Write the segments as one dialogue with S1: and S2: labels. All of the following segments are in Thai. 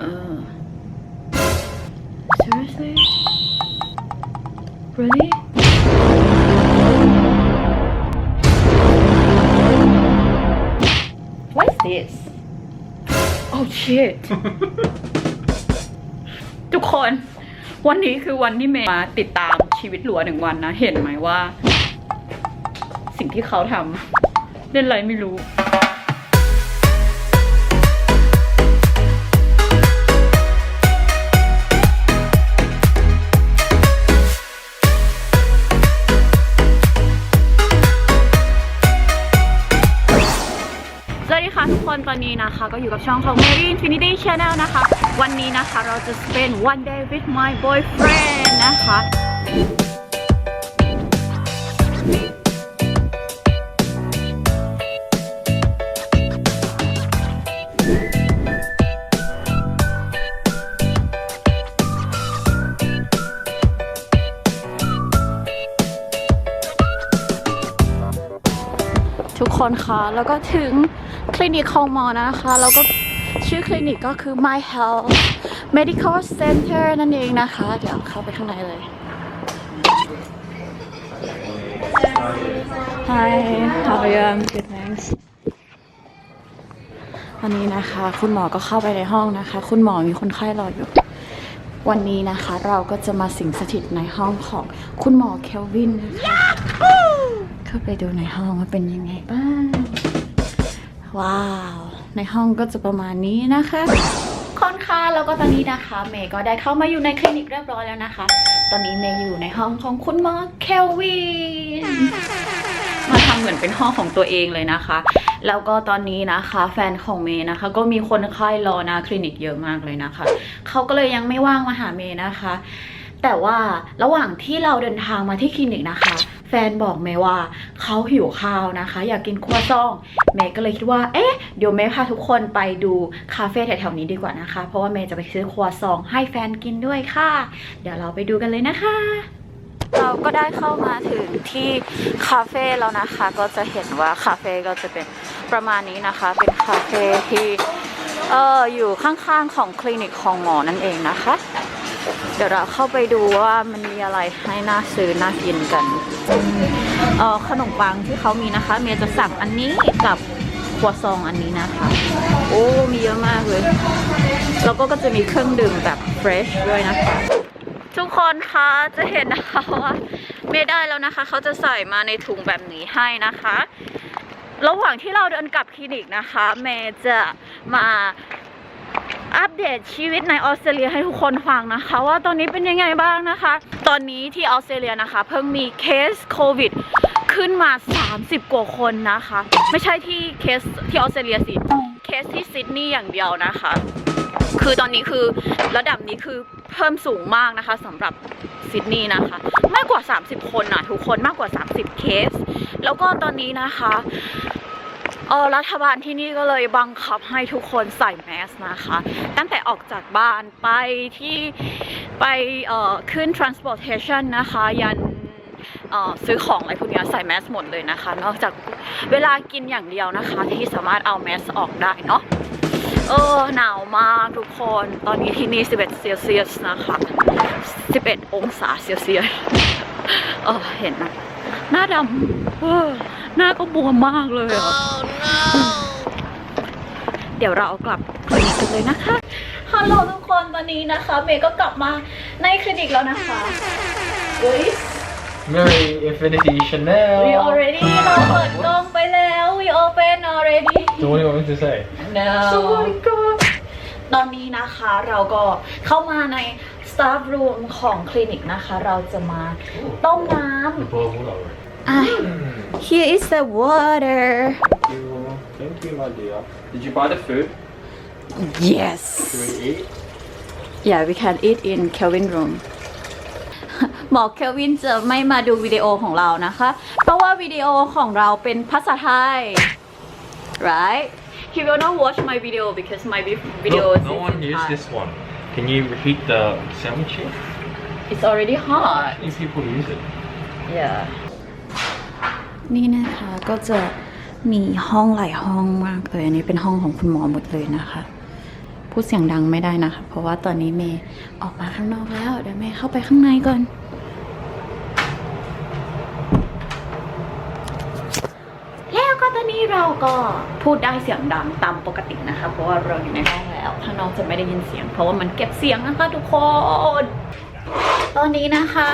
S1: เออ seriously really what is this oh shit ทุกคนวันนี้คือวันที่เมย์มาติดตามชีวิตหลัวหนึ่งวันนะ เห็นไหมว่า สิ่งที่เขาทำเล่นอะไรไม่รู้ ตอนนี้นะคะ ก็อยู่กับช่องของ Mary Infinity Channel นะคะ วันนี้นะคะเราจะ spend one day with my boyfriend นะคะ คนคะแล้วก็ถึงคลินิกของหมอนะคะ แล้วก็ชื่อคลินิกก็คือ My Health Medical Center นั่นเองนะคะ เดี๋ยวเข้าไปข้างในเลย Hi how are you I'm good thanks วันนี้นะคะ คุณหมอก็เข้าไปในห้องนะคะ คุณหมอมีคนไข้รออยู่ วันนี้นะคะ เราก็จะมาสิงสถิตในห้องของคุณหมอเคลวินนะคะ เข้าไปดูในห้องว่าเป็นยังไงบ้าง ว้าว ในห้องก็จะประมาณนี้นะคะค่อนข้างแล้วก็ตอนนี้นะคะเมย์ก็ได้เข้ามาอยู่ในคลินิกเรียบร้อยแล้วนะคะ ตอนนี้เมย์อยู่ในห้องของคุณหมอเคลวินมาทำเหมือนเป็นห้องของตัวเองเลยนะคะ แล้วก็ตอนนี้นะคะ แฟนของเมย์นะคะ ก็มีคนไข้รอหนาคลินิกเยอะมากเลยนะคะเขาก็เลยยังไม่ว่างมาหาเมย์นะคะ แต่ว่าระหว่างที่เราเดินทางมาที่คลินิกนะคะ แฟนบอกเมย์ว่าเขาหิวข้าวนะคะ อยากกินครัวซองเมย์ก็เลยคิดว่าเอ๊ะเดี๋ยวเมย์พาทุกคนไปดูคาเฟ่แถวๆนี้ดีกว่านะคะ เพราะว่าเมย์จะไปซื้อครัวซองให้แฟนกินด้วยค่ะ เดี๋ยวเราไปดูกันเลยนะคะเราก็ได้เข้ามาถึงที่คาเฟ่แล้วนะคะ ก็จะเห็นว่าคาเฟ่ก็จะเป็นประมาณนี้นะคะ เป็นคาเฟ่ที่เอออยู่ข้างๆของคลินิกของหมอนั่นเองนะคะ เดี๋ยวเราเข้าไปดูว่ามันมีอะไรให้น่าซื้อน่ากินกัน ขนมปังที่เขามีนะคะ เมียจะสั่งอันนี้กับครัวซองอันนี้นะคะ โอ้ มีเยอะมากเลย แล้วก็ก็จะมีเครื่องดื่มแบบเฟรชด้วยนะคะ ทุกคนคะจะเห็นนะคะว่าเมย์ได้แล้วนะคะ เขาจะใส่มาในถุงแบบนี้ให้นะคะ ระหว่างที่เราเดินกลับคลินิกนะคะ เมย์จะมา อัปเดตชีวิตในออสเตรเลียให้ทุกคนฟังนะคะ ว่าตอนนี้เป็นยังไงบ้างนะคะ ตอนนี้ที่ออสเตรเลียนะคะ เพิ่งมีเคสโควิดขึ้นมา 30 กว่าคนนะคะ ไม่ใช่ที่เคสที่ออสเตรเลียสิ เคสที่ซิดนีย์อย่างเดียวนะคะ คือตอนนี้คือระดับนี้คือเพิ่มสูงมากนะคะสำหรับซิดนีย์นะคะ มากกว่า 30 คนนะทุกคนมากกว่า 30 เคส แล้วก็ตอนนี้นะคะ เออรัฐบาลที่นี่ก็เลยบังคับให้ทุกคนใส่แมสนะคะ ตั้งแต่ออกจากบ้านไปที่ไปเอ่อขึ้น transportation นะคะ ยันซื้อของอะไรพวกนี้ใส่แมสหมดเลยนะคะ นอกจากเวลากินอย่างเดียวนะคะ ที่สามารถเอาแมสออกได้เนาะเออหนาวมากทุกคนตอนนี้ที่นี่ 11 เซลเซียสนะคะ 11 องศาเซลเซียสเออเห็นนะหน้าดำหน้าก็บวมมากเลยอะ เดี๋ยวเรากลับคลินิกกันเลยนะคะ ฮัลโหลทุกคนตอนนี้นะคะ เมย์ก็กลับมาในคลินิกแล้วนะคะเฮ้ย
S2: Mary Infinity Chanel.
S1: we already เราเปิดกล้องไปแล้ว we open already
S2: So what do you want me to say?
S1: no สวัสดีครับตอนนี้นะคะเราก็เข้ามาใน staff room ของคลินิกนะคะ เราจะมาต้มน้
S2: The bowl all over. ำ
S1: อะ here is the water
S2: Thank you. Thank you, my dear. Did you buy the food?
S1: yes
S2: Can we eat?
S1: yeah we can eat in Kelvin room หมอเคลวินจะไม่มาดูวิดีโอของเรานะคะ เพราะว่าวิดีโอของเราเป็นภาษาไทย right he will not watch my video because my vi- video
S2: no,
S1: is
S2: no
S1: in
S2: one used
S1: Thai.
S2: this one. Can you reheat the sandwich here?
S1: it's already hot
S2: Any people use it?
S1: yeah นี่นะคะก็จะ มีห้องหลายห้องมากเลย อันนี้เป็นห้องของคุณหมอหมดเลยนะคะ พูดเสียงดังไม่ได้นะคะ เพราะว่าตอนนี้เมย์ออกมาข้างนอกแล้ว เดี๋ยวเมย์เข้าไปข้างในก่อน แล้วก็ตอนนี้เราก็พูดได้เสียงดังตามปกตินะคะ เพราะว่าเราอยู่ในห้องแล้วข้างนอกจะไม่ได้ยินเสียง เพราะว่ามันเก็บเสียงนะคะทุกคน ตอนนี้นะคะ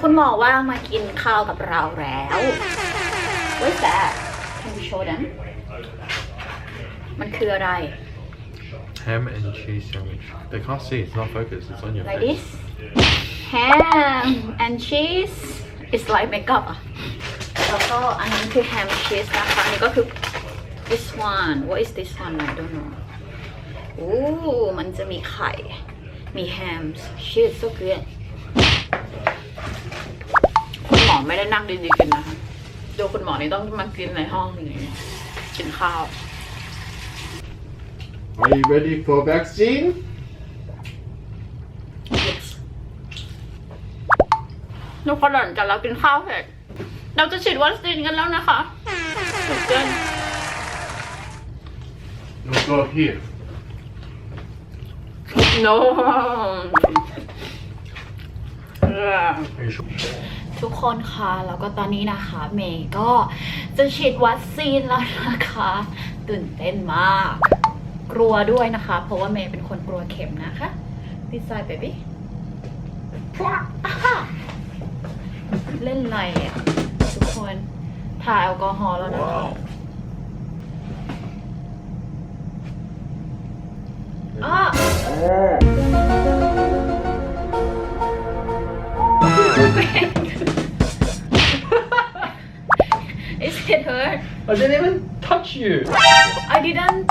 S1: คุณหมอว่างมากินข้าวกับเราแล้ว What's that Can you show them มันคืออะไร
S2: Ham and cheese sandwich. They can't see. It's not focused. It's on your
S1: like
S2: face.
S1: this ham and cheese is like makeup อะแล้วก็อันนั้นคือ ham cheese นะคะอันนี้ก็คือ this one what is this one I don't know โอ้มันจะมีไข่ มี ham cheese so good คุณหมอไม่ได้นั่งดีๆกันนะคะ ดูคุณหมอนี่ต้องมากินในห้องอย่างนี้กินข้าว
S2: Are you ready for vaccine?
S1: yes ทุกคนหลังจากเรากินข้าวเสร็จเราจะฉีดวัคซีนกันแล้วนะคะตื่นเต้น
S2: No, go here.
S1: no
S2: Are you sure?
S1: ทุกคนคะแล้วก็ตอนนี้นะคะเมย์ก็จะฉีดวัคซีนแล้วนะคะ ตื่นเต้นมาก กลัวด้วยนะคะ เพราะว่าเมย์เป็นคนกลัวเข็มนะคะ This side baby เล่นอะไรอะทุกคนถ่ายแอลกอฮอล์แล้วนะคะอะ
S2: I didn't even touch you.
S1: I didn't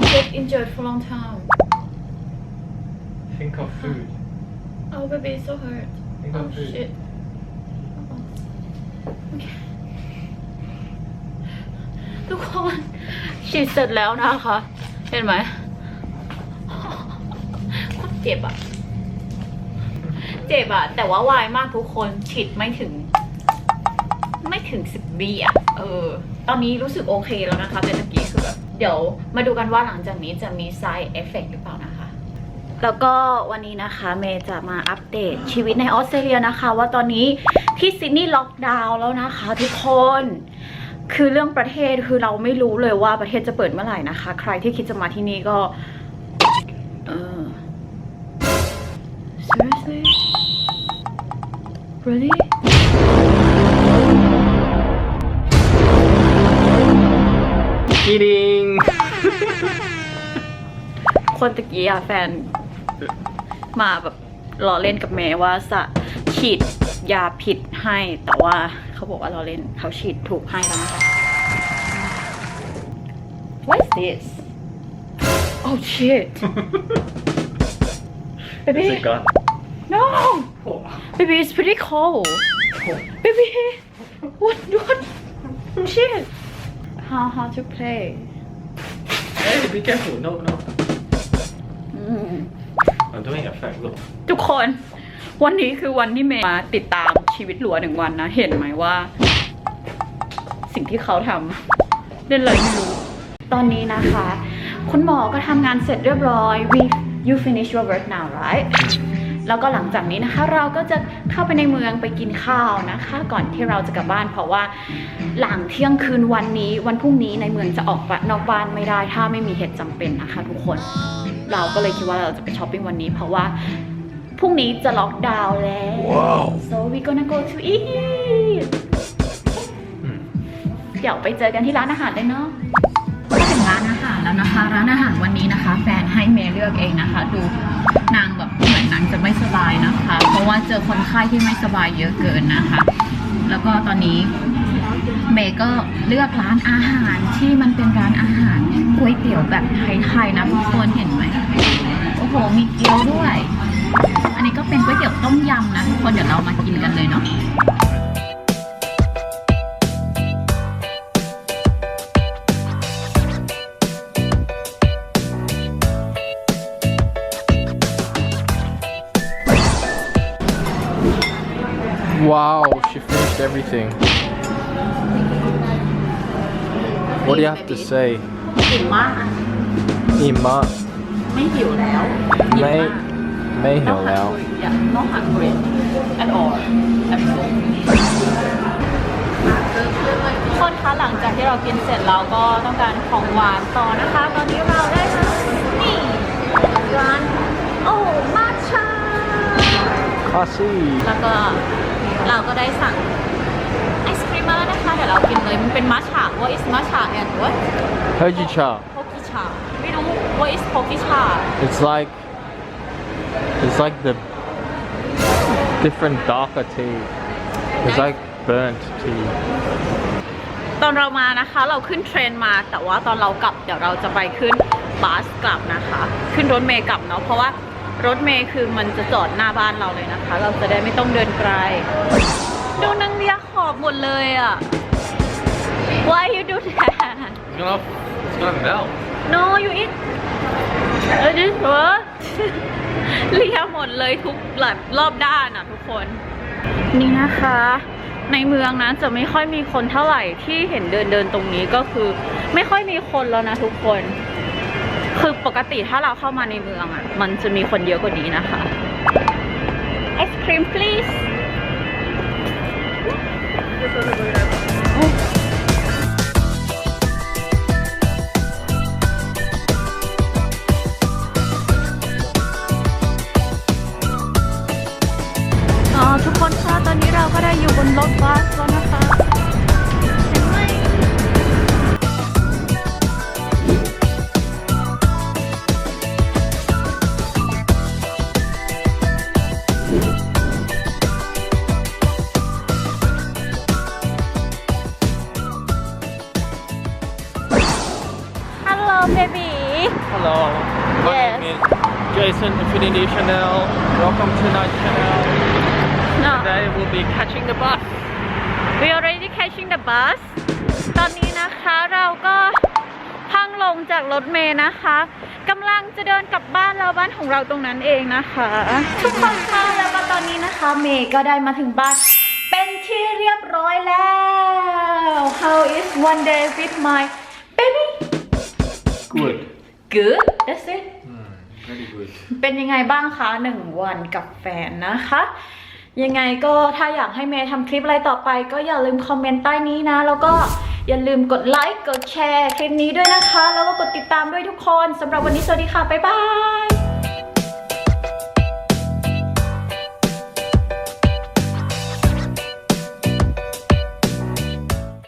S1: get injured for a long time.
S2: Think of food.
S1: Oh, baby, it's so hurt.
S2: Think
S1: Oh,
S2: of food.
S1: shit. Okay. ทุกคนฉีดเสร็จแล้วนะคะ เห็นไหมโคตรเจ็บอะเจ็บอะแต่ว่าวายมากทุกคนฉีดไม่ถึง ไม่ถึงสิบบีอะเออ ตอนนี้รู้สึกโอเคแล้วนะคะ แต่ตะกี้คือแบบเดี๋ยวมาดูกันว่าหลังจากนี้จะมี side effect หรือเปล่านะคะ แล้วก็วันนี้นะคะเมย์จะมาอัปเดตชีวิตในออสเตรเลียนะคะ ว่าตอนนี้ที่ซิดนีย์ล็อกดาวน์แล้วนะคะทุกคนคือเรื่องประเทศคือเราไม่รู้เลยว่าประเทศจะเปิดเมื่อไหร่นะคะ ใครที่คิดจะมาที่นี่ก็ เออ seriously really
S2: Kidding.
S1: คนตะกี้อะแฟน มาแบบล้อเล่นกับเมย์ว่าจะฉีดยาผิดให้ แต่ว่าเขาบอกว่าล้อเล่นเขาฉีดถูกให้แล้วนะคะ What is this Oh shit baby
S2: It's a gun.
S1: no baby it's pretty cold baby what what shit how how to play
S2: Hey, be careful. No, no.
S1: อืม
S2: I'm doing effect. Look.
S1: ทุกคนวันนี้คือวันที่เมย์มาติดตามชีวิตหลัวหนึ่งวันนะ เห็นไหมว่า สิ่งที่เขาทำเล่นอะไรไม่รู้ตอนนี้นะคะ คุณหมอก็ทำงานเสร็จเรียบร้อย we you finish your work now right แล้วก็หลังจากนี้นะคะ เราก็จะเข้าไปในเมืองไปกินข้าวนะคะ ก่อนที่เราจะกลับบ้าน เพราะว่าหลังเที่ยงคืนวันนี้วันพรุ่งนี้ในเมืองจะออกนอกบ้านไม่ได้ ถ้าไม่มีเหตุจำเป็นนะคะ ทุกคน เราก็เลยคิดว่าเราจะไปช้อปปิ้งวันนี้ เพราะว่าพรุ่งนี้จะล็อกดาวน์แล้ว
S2: Wow.
S1: so we gonna go to eat เดี๋ยวไปเจอกันที่ร้านอาหารเลยเนาะมาถึงร้านอาหารแล้วนะคะ ร้านอาหารวันนี้นะคะ แฟนให้เมย์เลือกเองนะคะ ดู ว่าเจอคนไข้ที่ไม่สบายเยอะเกินนะคะ แล้วก็ตอนนี้เมย์ก็เลือกร้านอาหารที่มันเป็นร้านอาหารก๋วยเตี๋ยวแบบไทยๆนะทุกคนเห็นไหมโอ้โหมีเกี๊ยวด้วย อันนี้ก็เป็นก๋วยเตี๋ยวต้มยำนะทุกคนเดี๋ยวเรามากินกันเลยเนาะ
S2: Wow, she finished everything. What do you have to say?
S1: อิ่มมาก
S2: Ima.
S1: ไม่ไม่หิวแล้ว
S3: ไม่ไม่หิวแล้ว
S1: yeah not hungry at all at all ทุกคนคะหลังจากที่เรากินเสร็จเราก็ต้องการของหวานต่อนะคะ ตอนนี้เราได้มานี่ร้านโอ้มาชา
S3: คอซี่
S1: แล้วก็ เราก็ได้สั่งไอศครีมมาแล้วนะคะเดี๋ยวเรากินเลยมันเป็นมัชฉะ what is มัชฉะ and what
S3: เฮจิชา
S1: โพกิชาไม่รู้ what is โพกิชา
S3: It's like it's like the different darker tea. It's like burnt tea.
S1: ตอนเรามานะคะเราขึ้นเทรนมา แต่ว่าตอนเรากลับเดี๋ยวเราจะไปขึ้นบัสกลับนะคะ ขึ้นรถเมย์กลับเนาะเพราะว่า รถเมย์คือมันจะจอดหน้าบ้านเราเลยนะคะ เราจะได้ไม่ต้องเดินไกล ดูนางเรียขอบหมดเลยอะ Why you do that
S2: It's gonna, it's gonna melt.
S1: No you eat เออดิวะเลียหมดเลยทุกแบบรอบด้านอะทุกคน นี่นะคะ ในเมืองนะจะไม่ค่อยมีคนเท่าไหร่ที่เห็นเดินเดินตรงนี้ก็คือ ไม่ค่อยมีคนแล้วนะทุกคน คือปกติถ้าเราเข้ามาในเมืองอะ มันจะมีคนเยอะกว่านี้นะคะ ไอศครีม please
S3: bus.
S1: we already catching the bus ตอนนี้นะคะเราก็พังลงจากรถเมล์นะคะกำลังจะเดินกลับบ้านเราบ้านของเราตรงนั้นเองนะคะ ทุกคนค่ะแล้วก็ตอนนี้นะคะ เมย์ก็ได้มาถึงบ้านเป็นที่เรียบร้อยแล้ว How is one day with my baby
S2: Good.
S1: good that's it
S2: Very good.
S1: เป็นยังไงบ้างคะหนึ่งวันกับแฟนนะคะ ยังไงก็ถ้าอยากให้เมย์ทำคลิปอะไรต่อไป ก็อย่าลืมคอมเมนต์ใต้นี้นะ แล้วก็อย่าลืมกดไลค์กดแชร์คลิปนี้ด้วยนะคะ แล้วก็กดติดตามด้วยทุกคนสำหรับวันนี้สวัสดีค่ะ บ๊ายบาย